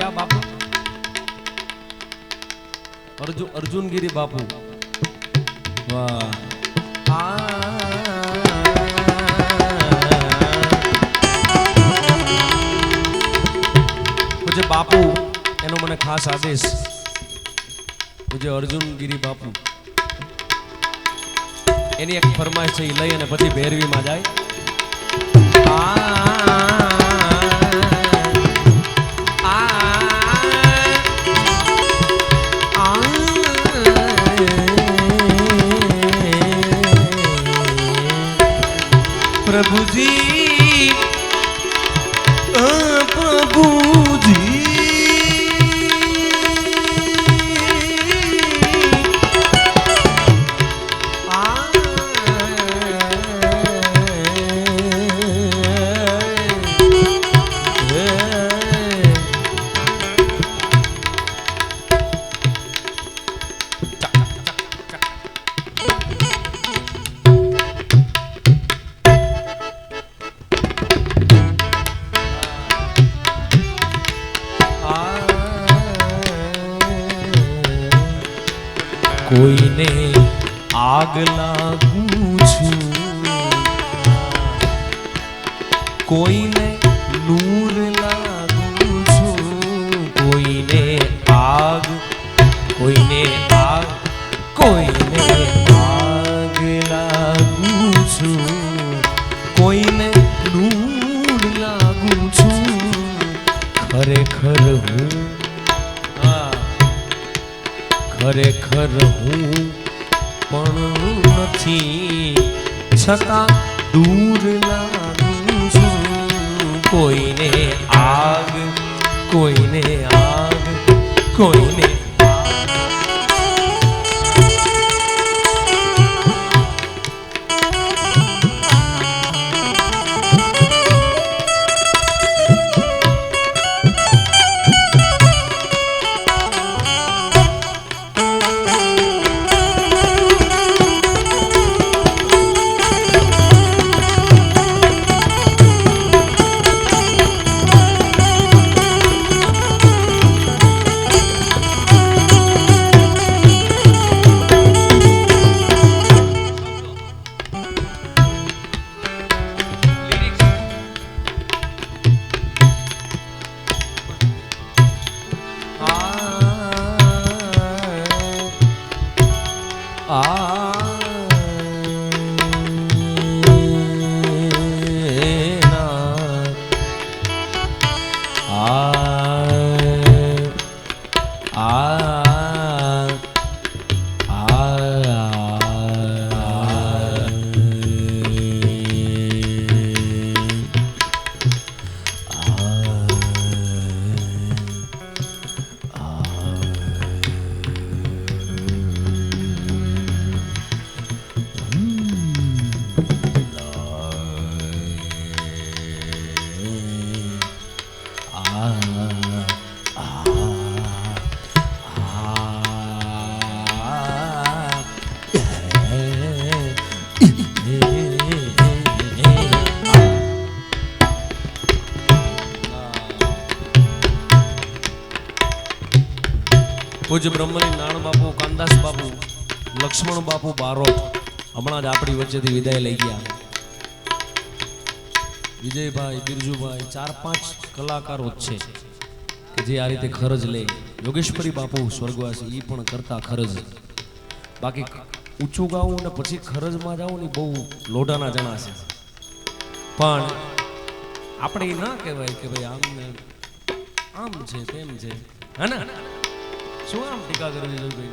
ક્યાં બાપુ અર્જુન અર્જુનગીરી બાપુ વાહ જે બાપુ એનો મને ખાસ આદેશ. જે અર્જુનગીરી બાપુ. એની એક ફરમાઈશ છે એ લઈ અને પછી ભેરવીમાં જાય. છું કોઈને નૂર લાગું છું. કોઈને આગ કોઈને આગ કોઈને આગ લાગું છું. કોઈને નૂર લાગું છું. ખરેખર હું ખરેખર હું પણ નથી. છતાં દૂર લાગું છું. કોઈને આગ કોઈને આગ કોઈને આ પૂજ્ય બ્રહ્મની નાણ બાપુ, કાનદાસ બાપુ, લક્ષ્મણ બાપુ બારોટ હમણાં જ આપણી વચ્ચેથી વિદાય લઈ ગયા. વિજયભાઈ, બિરજુભાઈ, ચાર પાંચ કલાકારો છે કે જે આ રીતે ખરજ લે. યોગેશ્વરી બાપુ સ્વર્ગવાસી એ પણ કરતા ખરજ. બાકી ઊંચું ગાવું ને પછી ખરજમાં જાવું ને બહુ લોઢાના જણા છે. પણ આપણે એ ના કહેવાય કે ભાઈ આમ આમ છે તેમ છે. હા ને? શું આમ ટીકા કરવી જોઈએ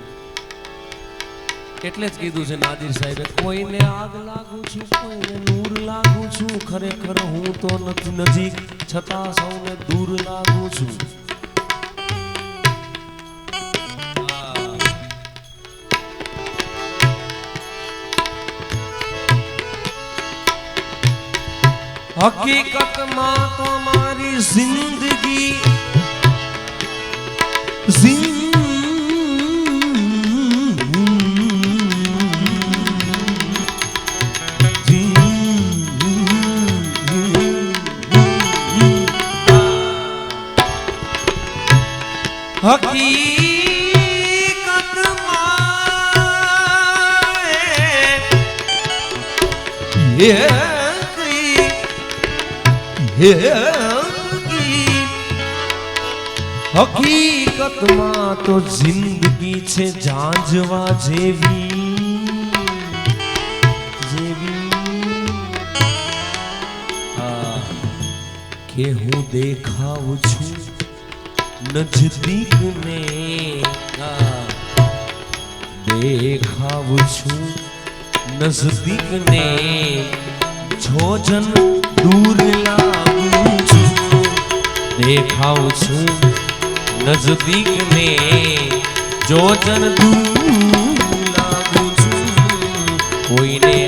એટલે જ કીધું છે નાદિર સાહેબે, કોઈને આગ લાગુ છું, કોઈને નૂર લાગુ છું, ખરેખર હું તો નથી નજીક, છતાં સૌને દૂર લાગુ છું. હકીકતમાં તો મારી જિંદગી हकीकत मा तो ज़िंदगी छे जांजवा जेवी। जेवी। आ, के हूँ देखा छू નજદીક ને દેખાવ છું નજદીક ને છોજન દૂર લાગું છું દેખાવ છું નજદીક ને જોજન દૂર લાગું છું કોઈને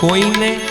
કોઈને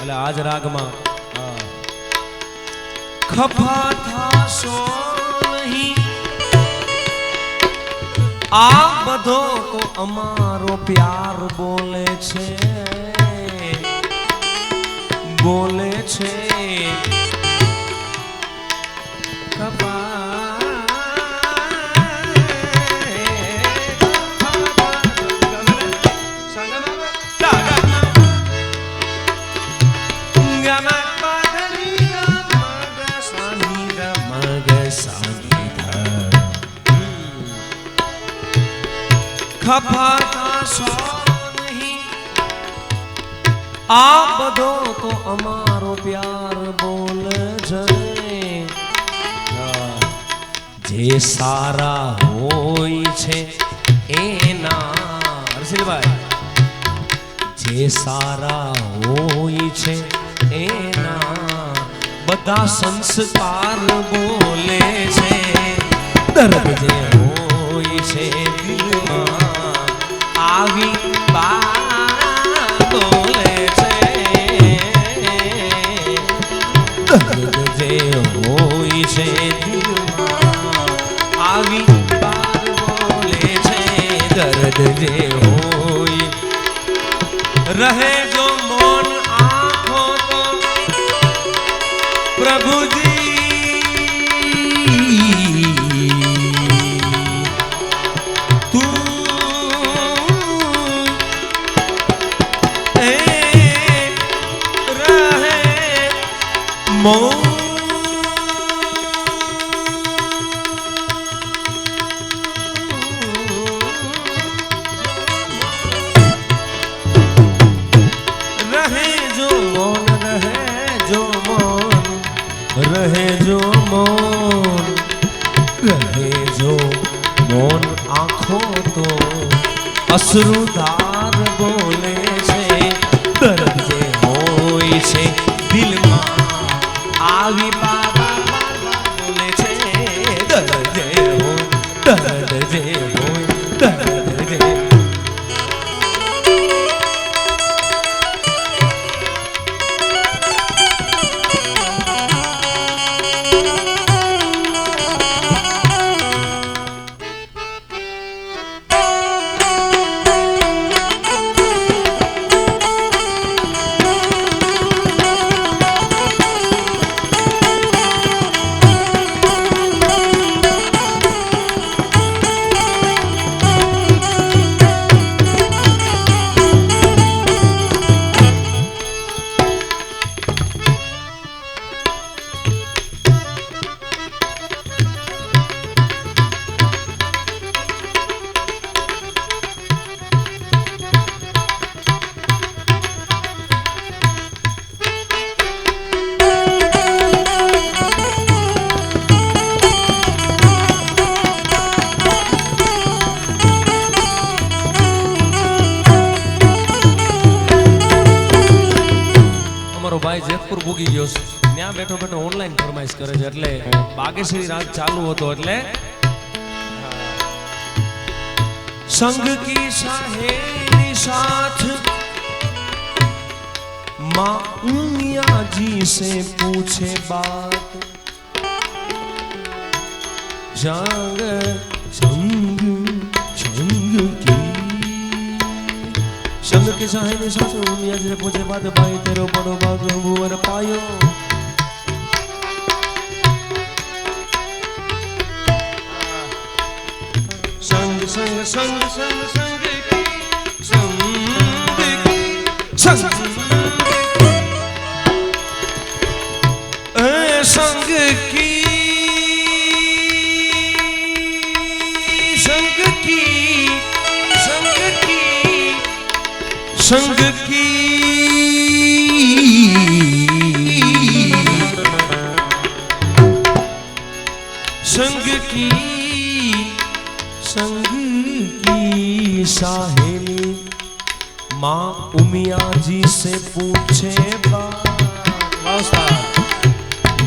એટલે આજ રાગમાં. ખફા થાશો નહીં. આ બધો તો અમારો પ્યાર બોલે છે. બોલે છે. જે સારા હોય છે એના હર્ષિલભાઈ જે સારા હોય છે એના બધા સંસ્કાર બોલે છે. દર્દ જે હોય છે દિલમાં આવી વાત બોલે છે. દર્દ જે હોય છે દિલમાં આવી બાર બોલે છે દર્દ જે હોય રહે જો મૌન આંખો તો પ્રભુજી તું એ રહે મૌન અશ્રુધાર ફરમાઈશ કરે છે એટલે બાગેશ્વરી રાત ચાલુ હતો એટલે સંગ કી સાહેરી સાથ माँ उमिया जी से पूछे बात जाग संग संग की संग के साहिब साथ उमिया जी से पूछे बात भाई तेरो बड़ो भाग भुवर पायो संग संग संग संग की, संग संग संग की संग की संग की संग की। संग की। की साहेली माँ उमिया जी से पूछे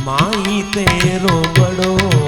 माई तेरो बड़ो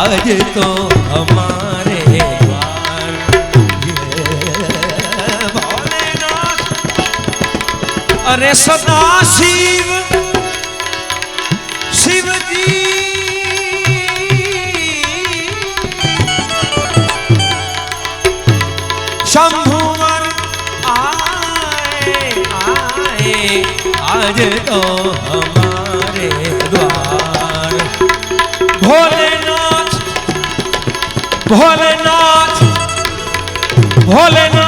आज तो हमारे द्वार अरे सदा शिव शिव जी शंभुवर आए आए, आज तो हमारे द्वार। भोलेनाथ ভোলেনাথ ভোলেনাথ।